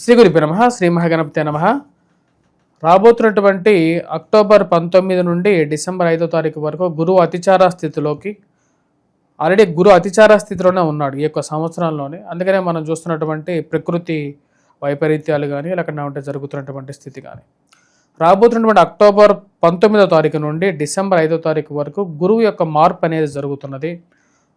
శ్రీ గురుపి నమ శ్రీ మహాగణపతి నమ. రాబోతున్నటువంటి అక్టోబర్ పంతొమ్మిది నుండి డిసెంబర్ ఐదో తారీఖు వరకు గురువు అతిచార స్థితిలోకి ఆల్రెడీ గురు అతిచార స్థితిలోనే ఉన్నాడు ఈ యొక్క సంవత్సరంలోనే. అందుకనే మనం చూస్తున్నటువంటి ప్రకృతి వైపరీత్యాలు కానీ లేకుండా ఉంటే జరుగుతున్నటువంటి స్థితి కానీ రాబోతున్నటువంటి అక్టోబర్ పంతొమ్మిదో తారీఖు నుండి డిసెంబర్ ఐదో తారీఖు వరకు గురువు యొక్క మార్పు అనేది జరుగుతున్నది.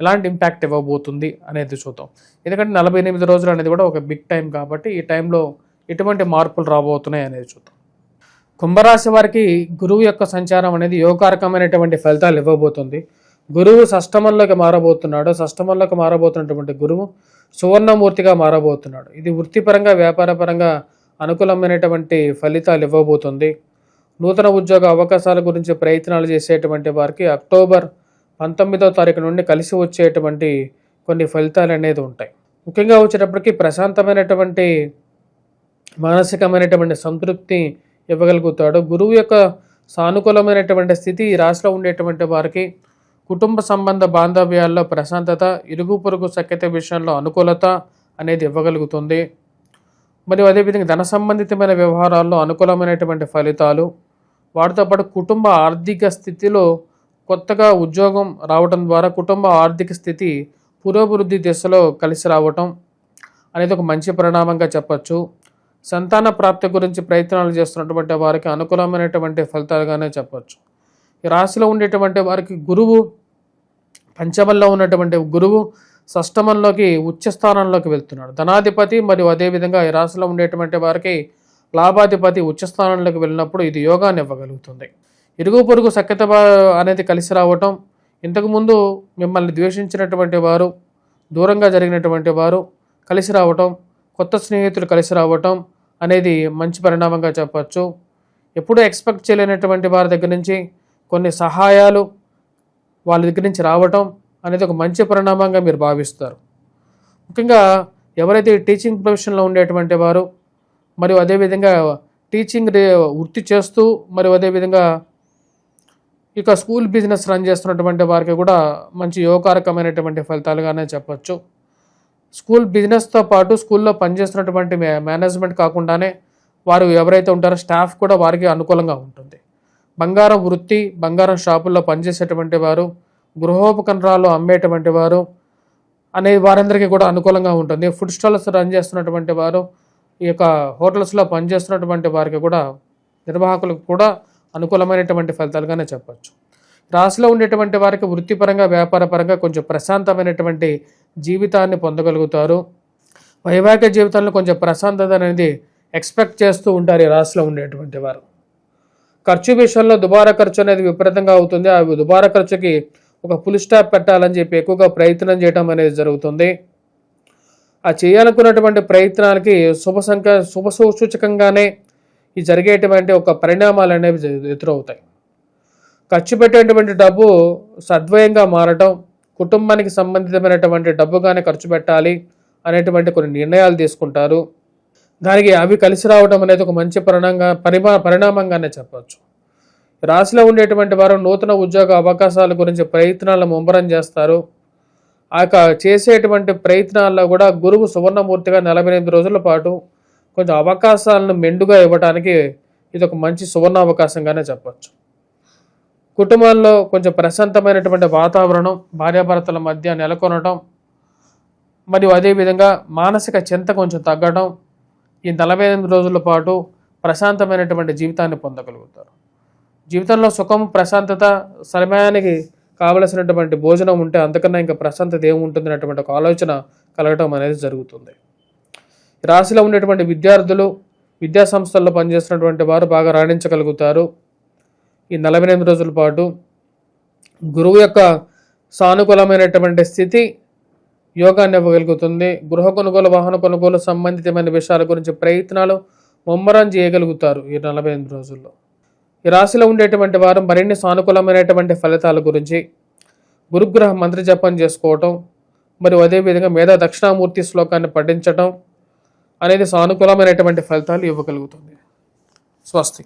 ఎలాంటి ఇంపాక్ట్ ఇవ్వబోతుంది అనేది చూద్దాం. ఎందుకంటే నలభై ఎనిమిది రోజులు అనేది కూడా ఒక బిగ్ టైం కాబట్టి ఈ టైంలో ఎటువంటి మార్పులు రాబోతున్నాయి అనేది చూద్దాం. కుంభరాశి వారికి గురువు యొక్క సంచారం అనేది యోగకారకమైనటువంటి ఫలితాలు ఇవ్వబోతుంది. గురువు సష్టమంలోకి మారబోతున్నాడు. సష్టమంలోకి మారబోతున్నటువంటి గురువు సువర్ణమూర్తిగా మారబోతున్నాడు. ఇది వృత్తిపరంగా వ్యాపారపరంగా అనుకూలమైనటువంటి ఫలితాలు ఇవ్వబోతుంది. నూతన ఉద్యోగ అవకాశాల గురించి ప్రయత్నాలు చేసేటువంటి వారికి అక్టోబర్ పంతొమ్మిదో తారీఖు నుండి కలిసి వచ్చేటువంటి కొన్ని ఫలితాలు అనేది ఉంటాయి. ముఖ్యంగా వచ్చేటప్పటికి ప్రశాంతమైనటువంటి మానసికమైనటువంటి సంతృప్తి ఇవ్వగలుగుతాడు. గురువు యొక్క సానుకూలమైనటువంటి స్థితి ఈ రాశిలో ఉండేటువంటి వారికి కుటుంబ సంబంధ బాంధవ్యాల్లో ప్రశాంతత ఇరుగు పొరుగు సఖ్యత విషయంలో అనుకూలత అనేది ఇవ్వగలుగుతుంది. మరియు అదేవిధంగా ధన సంబంధితమైన వ్యవహారాల్లో అనుకూలమైనటువంటి ఫలితాలు వాటితో పాటు కుటుంబ ఆర్థిక స్థితిలో కొత్తగా ఉద్యోగం రావటం ద్వారా కుటుంబ ఆర్థిక స్థితి పురోభివృద్ధి దిశలో కలిసి రావటం అనేది ఒక మంచి పరిణామంగా చెప్పచ్చు. సంతాన ప్రాప్తి గురించి ప్రయత్నాలు చేస్తున్నటువంటి వారికి అనుకూలమైనటువంటి ఫలితాలుగానే చెప్పచ్చు. ఈ రాశిలో ఉండేటువంటి వారికి గురువు పంచమంలో ఉన్నటువంటి గురువు షష్టమంలోకి ఉచ్చ స్థానంలోకి వెళ్తున్నాడు. ధనాధిపతి మరియు అదేవిధంగా ఈ రాశిలో ఉండేటువంటి వారికి లాభాధిపతి ఉచ్చ స్థానంలోకి వెళ్ళినప్పుడు ఇది యోగాన్ని ఇవ్వగలుగుతుంది. ఇరుగు పొరుగు సఖ్యత అనేది కలిసి రావటం ఇంతకుముందు మిమ్మల్ని ద్వేషించినటువంటి వారు దూరంగా జరిగినటువంటి వారు కలిసి రావటం కొత్త స్నేహితులు కలిసి రావటం అనేది మంచి పరిణామంగా చెప్పచ్చు. ఎప్పుడూ ఎక్స్పెక్ట్ చేయలేనటువంటి వారి దగ్గర నుంచి కొన్ని సహాయాలు వాళ్ళ దగ్గర నుంచి రావటం అనేది ఒక మంచి పరిణామంగా మీరు భావిస్తారు. ముఖ్యంగా ఎవరైతే టీచింగ్ ప్రొఫెషన్లో ఉండేటువంటి వారు మరియు అదేవిధంగా టీచింగ్ రే వృత్తి చేస్తూ మరియు అదేవిధంగా ఇక స్కూల్ బిజినెస్ రన్ చేస్తున్నటువంటి వారికి కూడా మంచి యోగకారకమైనటువంటి ఫలితాలుగానే చెప్పచ్చు. స్కూల్ బిజినెస్తో పాటు స్కూల్లో పనిచేస్తున్నటువంటి మే- మేనేజ్మెంట్ కాకుండానే వారు ఎవరైతే ఉంటారో స్టాఫ్ కూడా వారికి అనుకూలంగా ఉంటుంది. బంగారం వృత్తి బంగారం షాపుల్లో పనిచేసేటువంటి వారు గృహోపకరణాలు అమ్మేటువంటి వారు అనే వారందరికీ కూడా అనుకూలంగా ఉంటుంది. ఫుడ్ స్టాల్స్ రన్ చేస్తున్నటువంటి వారు ఈ యొక్క హోటల్స్లో పనిచేస్తున్నటువంటి వారికి కూడా నిర్వాహకులకు కూడా అనుకూలమైనటువంటి ఫలితాలుగానే చెప్పచ్చు. రాశిలో ఉండేటువంటి వారికి వృత్తిపరంగా వ్యాపారపరంగా కొంచెం ప్రశాంతమైనటువంటి జీవితాన్ని పొందగలుగుతారు. వైవాహిక జీవితంలో కొంచెం ప్రశాంతత అనేది ఎక్స్పెక్ట్ చేస్తూ ఉంటారు ఈ రాశిలో ఉండేటువంటి వారు. ఖర్చు విషయంలో దుబారా ఖర్చు అనేది విపరీతంగా అవుతుంది. ఆ దుబారా ఖర్చుకి ఒక ఫుల్ స్టాప్ పెట్టాలని చెప్పి ఎక్కువగా ప్రయత్నం చేయడం అనేది జరుగుతుంది. ఆ చేయాలనుకున్నటువంటి ప్రయత్నాలకి శుభ సంఖ్య శుభ సూచకంగానే ఈ జరిగేటువంటి ఒక పరిణామాలు అనేవి ఎదురవుతాయి. ఖర్చు పెట్టేటువంటి డబ్బు సద్వయంగా మారటం కుటుంబానికి సంబంధితమైనటువంటి డబ్బుగానే ఖర్చు పెట్టాలి అనేటువంటి కొన్ని నిర్ణయాలు తీసుకుంటారు. దానికి అవి కలిసి రావడం అనేది ఒక మంచి పరిణామంగా పరిమా పరిణామంగానే చెప్పవచ్చు. రాశిలో ఉండేటువంటి వారు నూతన ఉద్యోగ అవకాశాల గురించి ప్రయత్నాలను ముమ్మరం చేస్తారు. ఆ యొక్క చేసేటువంటి ప్రయత్నాల్లో కూడా గురువు సువర్ణమూర్తిగా నలభై ఎనిమిది రోజుల పాటు కొంచెం అవకాశాలను మెండుగా ఇవ్వడానికి ఇది ఒక మంచి సువర్ణ అవకాశంగానే చెప్పచ్చు. కుటుంబంలో కొంచెం ప్రశాంతమైనటువంటి వాతావరణం భార్యాభర్తల మధ్య నెలకొనటం మరియు అదేవిధంగా మానసిక చింత కొంచెం తగ్గడం ఈ నలభై ఎనిమిది రోజుల పాటు ప్రశాంతమైనటువంటి జీవితాన్ని పొందగలుగుతారు. జీవితంలో సుఖం ప్రశాంతత సమయానికి కావలసినటువంటి భోజనం ఉంటే అంతకన్నా ఇంకా ప్రశాంతత ఏముంటుంది అనేటువంటి ఒక ఆలోచన కలగటం అనేది జరుగుతుంది. రాశిలో ఉండేటువంటి విద్యార్థులు విద్యా సంస్థల్లో పనిచేస్తున్నటువంటి వారు బాగా రాణించగలుగుతారు. ఈ నలభై ఎనిమిది రోజుల పాటు గురువు యొక్క సానుకూలమైనటువంటి స్థితి యోగాన్ని ఇవ్వగలుగుతుంది. గృహ కొనుగోలు వాహన కొనుగోలు సంబంధితమైన విషయాల గురించి ప్రయత్నాలు ముమ్మరం చేయగలుగుతారు ఈ నలభై ఎనిమిది రోజుల్లో. ఈ రాశిలో ఉండేటువంటి వారు మరిన్ని సానుకూలమైనటువంటి ఫలితాల గురించి గురుగ్రహ మంత్ర జపం చేసుకోవటం మరియు అదేవిధంగా మేధా దక్షిణామూర్తి శ్లోకాన్ని పఠించటం అనేది సానుకూలమైనటువంటి ఫలితాలు ఇవ్వగలుగుతుంది. స్వస్తి.